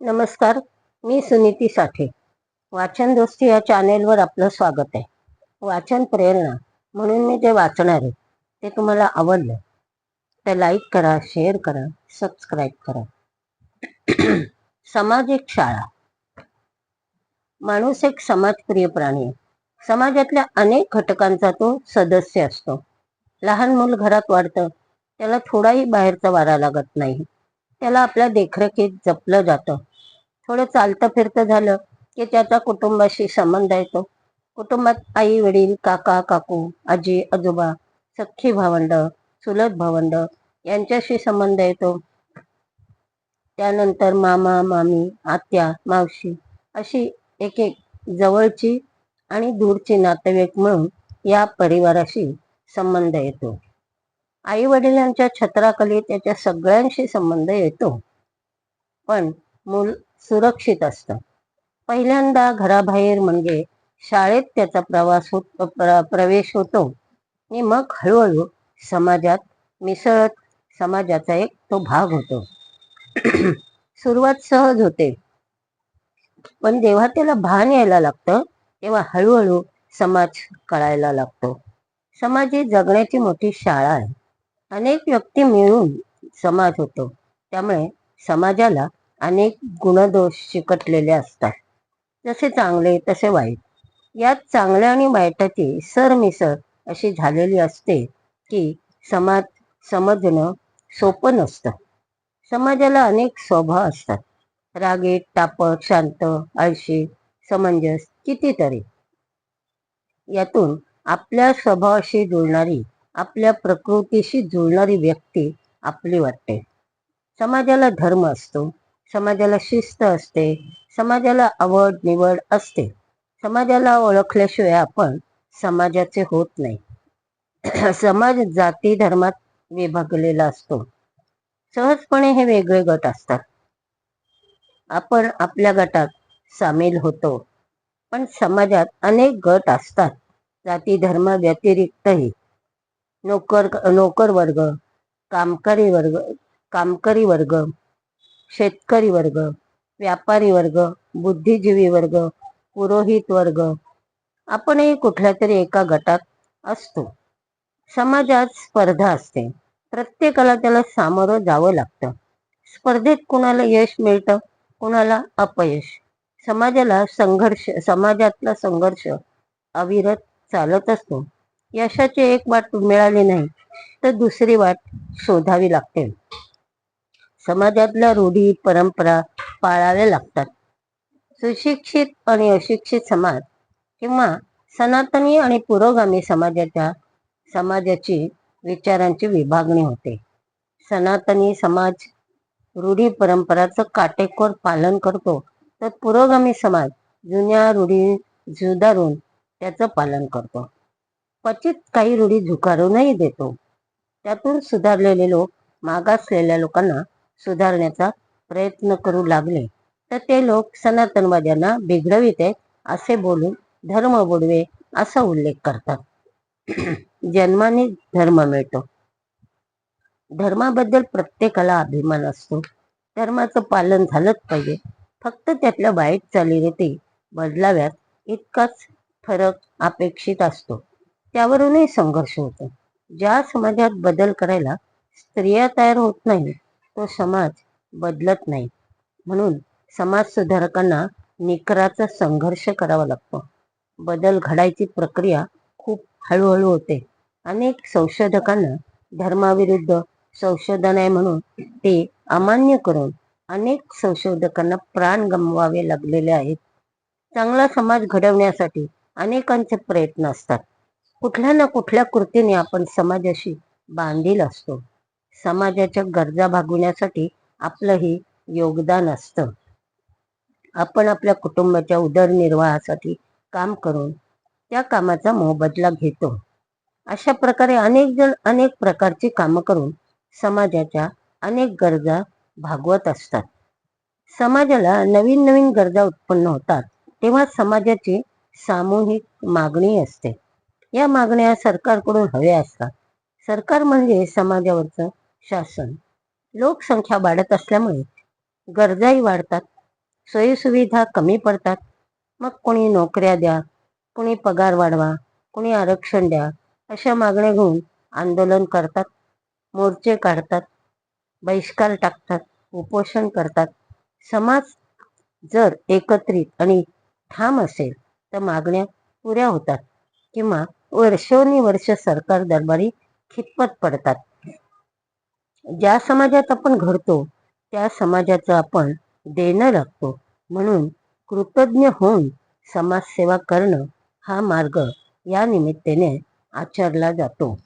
नमस्कार मी सुनीती साठे. वाचन दोस्ती या चॅनेलवर आपलं स्वागत आहे. वाचन प्रेरणा म्हणून मी जे वाचणार आहे ते तुम्हाला आवडलं तर लाईक करा शेअर करा सबस्क्राईब करा. सामाजिक शाळा. माणूस एक समाजप्रिय प्राणी आहे. समाजातल्या अनेक घटकांचा तो सदस्य असतो. लहान मूल घरात वाढतं त्याला थोडाही बाहेरचा वारा लागत नाही. त्याला आपल्या देखरेखीत जपलं जातं. थोडं चालतं फिरतं झालं की त्याचा कुटुंबाशी संबंध येतो. कुटुंबात आई वडील काका काकू आजी आजोबा सख्खी भावंड चुलत भावंड यांच्याशी संबंध येतो. त्यानंतर मामा मामी आत्या मावशी अशी एक एक जवळची आणि दूरची नातेवाईक म्हणून या परिवाराशी संबंध येतो. आई वडिलांच्या छत्राखाली त्याच्या सगळ्यांशी संबंध येतो. पण मूल सुरक्षित असतं. पहिल्यांदा घराबाहेर म्हणजे शाळेत त्याचा प्रवास होत प्र प्रवेश होतो. आणि मग हळूहळू समाजात मिसळत समाजाचा एक तो भाग होतो. सुरुवात सहज होते. पण जेव्हा त्याला भान यायला लागतं तेव्हा हळूहळू समाज कळायला लागतो. समाज ही जगण्याची मोठी शाळा आहे. अनेक व्यक्ती मिळून समाज होतो. त्यामुळे समाजाला अनेक गुणदोष चिकटलेले असतात. जसे चांगले तसे वाईट. यात चांगल्या आणि वाईटाची सरमिसळ अशी झालेली असते की समाज समजणं सोपं नसतं. समाजाला अनेक स्वभाव असतात. रागीट तापट शांत आळशी समंजस कितीतरी. यातून आपल्या स्वभावाशी जुळणारी आपल्या प्रकृतीशी जुळणारी व्यक्ती आपली वाटते. समाजाला धर्म असतो. समाजाला शिस्त असते. समाजाला आवड निवड असते. समाजाला ओळखल्याशिवाय आपण समाजाचे होत नाही. समाज जाती धर्मात विभागलेला असतो. सहजपणे हे वेगळे गट असतात. आपण आपल्या गटात सामील होतो. पण समाजात अनेक गट असतात. जाती धर्म व्यतिरिक्तही. नोकर नोकर वर्ग कामकरी वर्ग कामकरी वर्ग शेतकरी वर्ग व्यापारी वर्ग बुद्धिजीवी वर्ग पुरोहित वर्ग आपणही कुठल्या तरी एका गटात असतो. समाजात स्पर्धा असते. प्रत्येकाला त्याला सामोरं जावं लागतं. स्पर्धेत कुणाला यश मिळतं कुणाला अपयश. समाजाला संघर्ष समाजातला संघर्ष अविरत चालत असतो. यशाची एक वाट मिळाली नाही तर दुसरी वाट शोधावी लागते. समाजातल्या रूढी परंपरा पाळाव्या लागतात. सुशिक्षित आणि अशिक्षित समाज किंवा सनातनी आणि पुरोगामी समाजाच्या समाजाची विचारांची विभागणी होते. सनातनी समाज रूढी परंपराचं काटेकोर पालन करतो तर पुरोगामी समाज जुन्या रूढी झुदारून त्याचं पालन करतो. क्वचित काही रूढी झुकारूनही देतो. त्यातून सुधारलेले लोक मागासलेल्या लोकांना सुधारण्याचा प्रयत्न करू लागले. तर ते लोक सनातनवाद्यांना बिघडवित आहेत असे बोलून धर्म बुडवे असा उल्लेख करतात. जन्माने धर्म मिळतो. धर्माबद्दल प्रत्येकाला अभिमान असतो. धर्माचं पालन झालंच पाहिजे. फक्त त्यातल्या वाईट चालीरीती बदलाव्यात इतकाच फरक अपेक्षित असतो. त्यावरूनही संघर्ष होतो. ज्या समाजात बदल करायला स्त्रिया तयार होत नाही तो समाज बदलत नाही. म्हणून समाज सुधारकांना निकराचा संघर्ष करावा लागतो. बदल घडायची प्रक्रिया खूप हळूहळू होते. अनेक संशोधकांना धर्माविरुद्ध संशोधन आहे म्हणून ते अमान्य करून अनेक संशोधकांना प्राण गमवावे लागलेले आहेत. चांगला समाज घडवण्यासाठी अनेकांचे प्रयत्न असतात. कुठल्या ना कुठल्या कृतीने आपण समाजाशी बांधील असतो. समाजाच्या गरजा भागवण्यासाठी आपलंही योगदान असतं. आपण आपल्या कुटुंबाच्या उदरनिर्वाहासाठी काम करून त्या कामाचा मोबदला घेतो. अशा प्रकारे अनेक जण अनेक प्रकारची कामं करून समाजाच्या अनेक गरजा भागवत असतात. समाजाला नवीन नवीन गरजा उत्पन्न होतात तेव्हा समाजाची सामूहिक मागणी असते. या मागण्या सरकारकडून हव्या असतात. सरकार म्हणजे समाजावरचं शासन. लोकसंख्या वाढत असल्यामुळे गरजाही वाढतात. सोयीसुविधा कमी पडतात. मग कोणी नोकऱ्या द्या कोणी पगार वाढवा कोणी आरक्षण द्या अशा मागण्या घेऊन आंदोलन करतात मोर्चे काढतात बहिष्कार टाकतात उपोषण करतात. समाज जर एकत्रित आणि ठाम असेल तर मागण्या पुऱ्या होतात किंवा वर्षोनुवर्ष सरकार दरबारी खितपत पडतात. ज्या समाजात आपण घडतो त्या समाजाचं आपण देणं लागतो. म्हणून कृतज्ञ होऊन समाजसेवा करणं हा मार्ग या निमित्ताने आचरला जातो.